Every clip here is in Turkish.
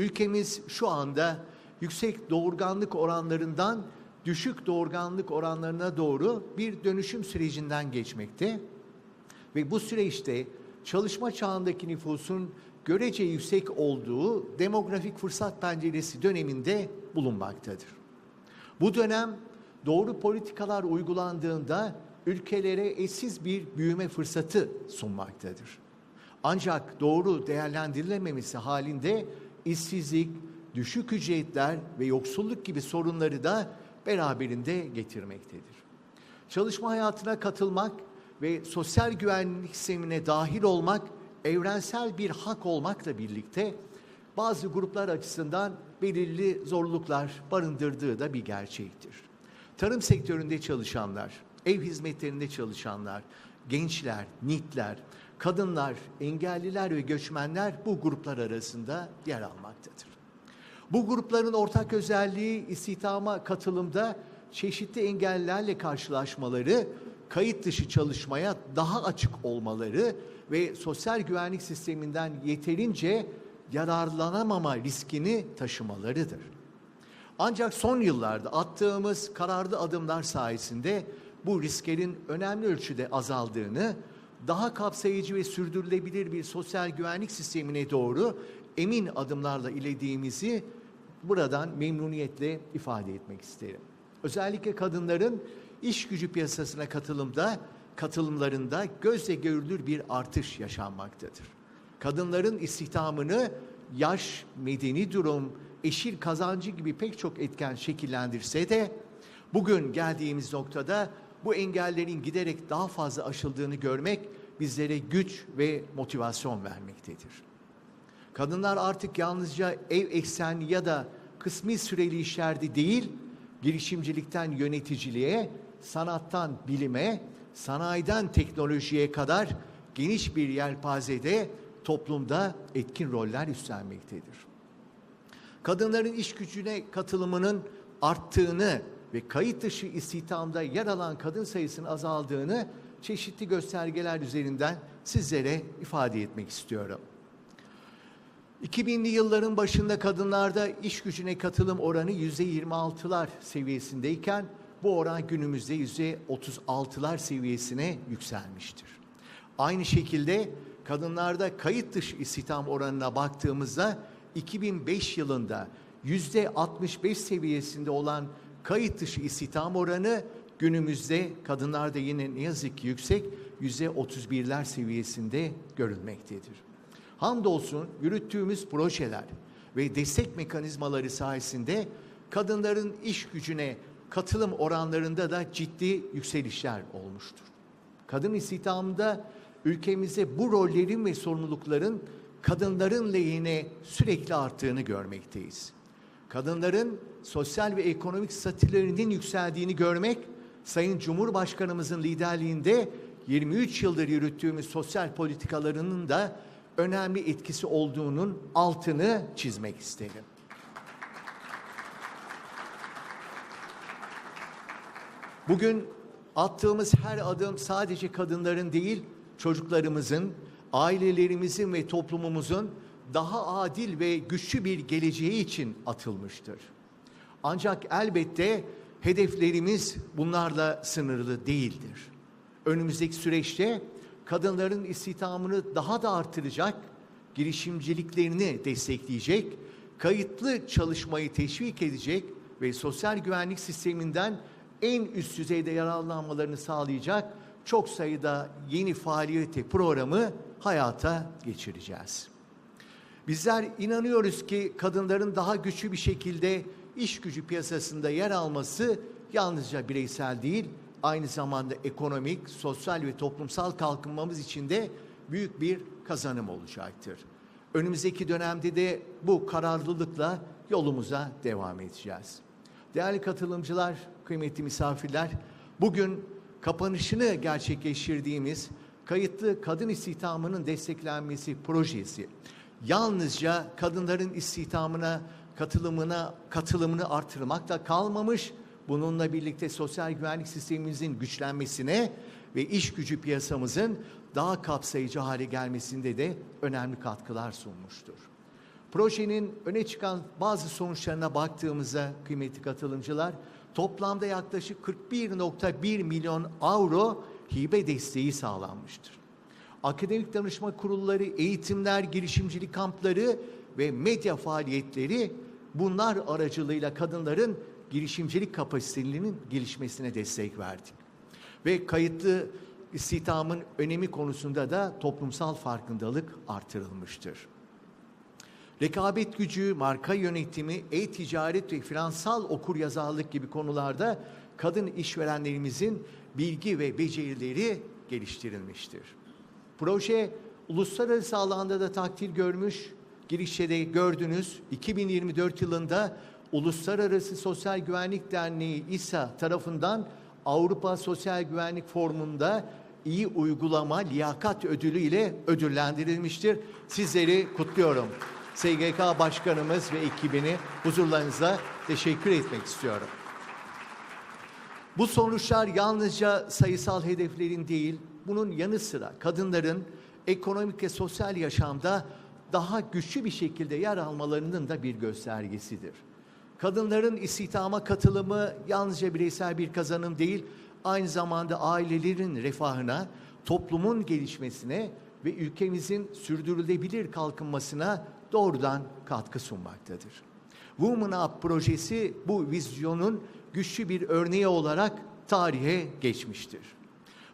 ülkemiz şu anda yüksek doğurganlık oranlarından düşük doğurganlık oranlarına doğru bir dönüşüm sürecinden geçmekte. Ve bu süreçte çalışma çağındaki nüfusun görece yüksek olduğu demografik fırsat penceresi döneminde bulunmaktadır. Bu dönem doğru politikalar uygulandığında ülkelere eşsiz bir büyüme fırsatı sunmaktadır. Ancak doğru değerlendirilememesi halinde işsizlik, düşük ücretler ve yoksulluk gibi sorunları da beraberinde getirmektedir. Çalışma hayatına katılmak ve sosyal güvenlik sistemine dahil olmak evrensel bir hak olmakla birlikte bazı gruplar açısından belirli zorluklar barındırdığı da bir gerçektir. Tarım sektöründe çalışanlar, ev hizmetlerinde çalışanlar, gençler, NİT'ler, kadınlar, engelliler ve göçmenler bu gruplar arasında yer almaktadır. Bu grupların ortak özelliği istihdama katılımda çeşitli engellerle karşılaşmaları, kayıt dışı çalışmaya daha açık olmaları ve sosyal güvenlik sisteminden yeterince yararlanamama riskini taşımalarıdır. Ancak son yıllarda attığımız kararlı adımlar sayesinde bu risklerin önemli ölçüde azaldığını, daha kapsayıcı ve sürdürülebilir bir sosyal güvenlik sistemine doğru emin adımlarla ilerlediğimizi buradan memnuniyetle ifade etmek isterim. Özellikle kadınların iş gücü piyasasına katılımda, katılımlarında gözle görülür bir artış yaşanmaktadır. Kadınların istihdamını yaş, medeni durum, eşil kazancı gibi pek çok etken şekillendirse de bugün geldiğimiz noktada bu engellerin giderek daha fazla aşıldığını görmek bizlere güç ve motivasyon vermektedir. Kadınlar artık yalnızca ev eksenli ya da kısmi süreli işlerde değil, girişimcilikten yöneticiliğe, sanattan bilime, sanayiden teknolojiye kadar geniş bir yelpazede toplumda etkin roller üstlenmektedir. Kadınların iş gücüne katılımının arttığını ve kayıt dışı istihdamda yer alan kadın sayısının azaldığını çeşitli göstergeler üzerinden sizlere ifade etmek istiyorum. 2000'li yılların başında kadınlarda iş gücüne katılım oranı %26'lar seviyesindeyken bu oran günümüzde %36'lar seviyesine yükselmiştir. Aynı şekilde kadınlarda kayıt dışı istihdam oranına baktığımızda 2005 yılında %65 seviyesinde olan kayıt dışı istihdam oranı günümüzde kadınlarda yine ne yazık ki yüksek %31'ler seviyesinde görülmektedir. Hamdolsun yürüttüğümüz projeler ve destek mekanizmaları sayesinde kadınların iş gücüne katılım oranlarında da ciddi yükselişler olmuştur. Kadın istihdamında ülkemizde bu rollerin ve sorumlulukların kadınların lehine sürekli arttığını görmekteyiz. Kadınların sosyal ve ekonomik statülerinin yükseldiğini görmek, Sayın Cumhurbaşkanımızın liderliğinde 23 yıldır yürüttüğümüz sosyal politikalarının da önemli etkisi olduğunun altını çizmek isterim. Bugün attığımız her adım sadece kadınların değil, çocuklarımızın, ailelerimizin ve toplumumuzun daha adil ve güçlü bir geleceği için atılmıştır. Ancak elbette hedeflerimiz bunlarla sınırlı değildir. Önümüzdeki süreçte kadınların istihdamını daha da artıracak, girişimciliklerini destekleyecek, kayıtlı çalışmayı teşvik edecek ve sosyal güvenlik sisteminden en üst düzeyde yararlanmalarını sağlayacak çok sayıda yeni faaliyeti programı hayata geçireceğiz. Bizler inanıyoruz ki kadınların daha güçlü bir şekilde iş gücü piyasasında yer alması yalnızca bireysel değil, aynı zamanda ekonomik, sosyal ve toplumsal kalkınmamız için de büyük bir kazanım olacaktır. Önümüzdeki dönemde de bu kararlılıkla yolumuza devam edeceğiz. Değerli katılımcılar, kıymetli misafirler, bugün kapanışını gerçekleştirdiğimiz kayıtlı kadın istihdamının desteklenmesi projesi yalnızca kadınların istihdamına, katılımına, katılımını artırmakla kalmamış, bununla birlikte sosyal güvenlik sistemimizin güçlenmesine ve iş gücü piyasamızın daha kapsayıcı hale gelmesinde de önemli katkılar sunmuştur. Projenin öne çıkan bazı sonuçlarına baktığımızda kıymetli katılımcılar toplamda yaklaşık 41.1 milyon avro hibe desteği sağlanmıştır. Akademik danışma kurulları, eğitimler, girişimcilik kampları ve medya faaliyetleri bunlar aracılığıyla kadınların girişimcilik kapasitelerinin gelişmesine destek verdik. Ve kayıtlı istihdamın önemi konusunda da toplumsal farkındalık artırılmıştır. Rekabet gücü, marka yönetimi, e-ticaret ve finansal okuryazarlık gibi konularda kadın işverenlerimizin bilgi ve becerileri geliştirilmiştir. Proje uluslararası alanda da takdir görmüş. Girişte de gördünüz 2024 yılında Uluslararası Sosyal Güvenlik Derneği İSA tarafından Avrupa Sosyal Güvenlik Forumu'nda iyi uygulama liyakat ödülü ile ödüllendirilmiştir. Sizleri kutluyorum. SGK Başkanımız ve ekibini huzurlarınıza teşekkür etmek istiyorum. Bu sonuçlar yalnızca sayısal hedeflerin değil, bunun yanı sıra kadınların ekonomik ve sosyal yaşamda daha güçlü bir şekilde yer almalarının da bir göstergesidir. Kadınların istihdama katılımı yalnızca bireysel bir kazanım değil, aynı zamanda ailelerin refahına, toplumun gelişmesine ve ülkemizin sürdürülebilir kalkınmasına doğrudan katkı sunmaktadır. Women Up projesi bu vizyonun güçlü bir örneği olarak tarihe geçmiştir.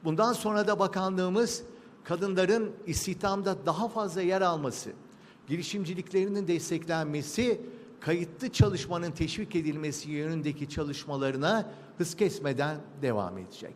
Bundan sonra da bakanlığımız kadınların istihdamda daha fazla yer alması, girişimciliklerinin desteklenmesi, kayıtlı çalışmanın teşvik edilmesi yönündeki çalışmalarına hız kesmeden devam edecek.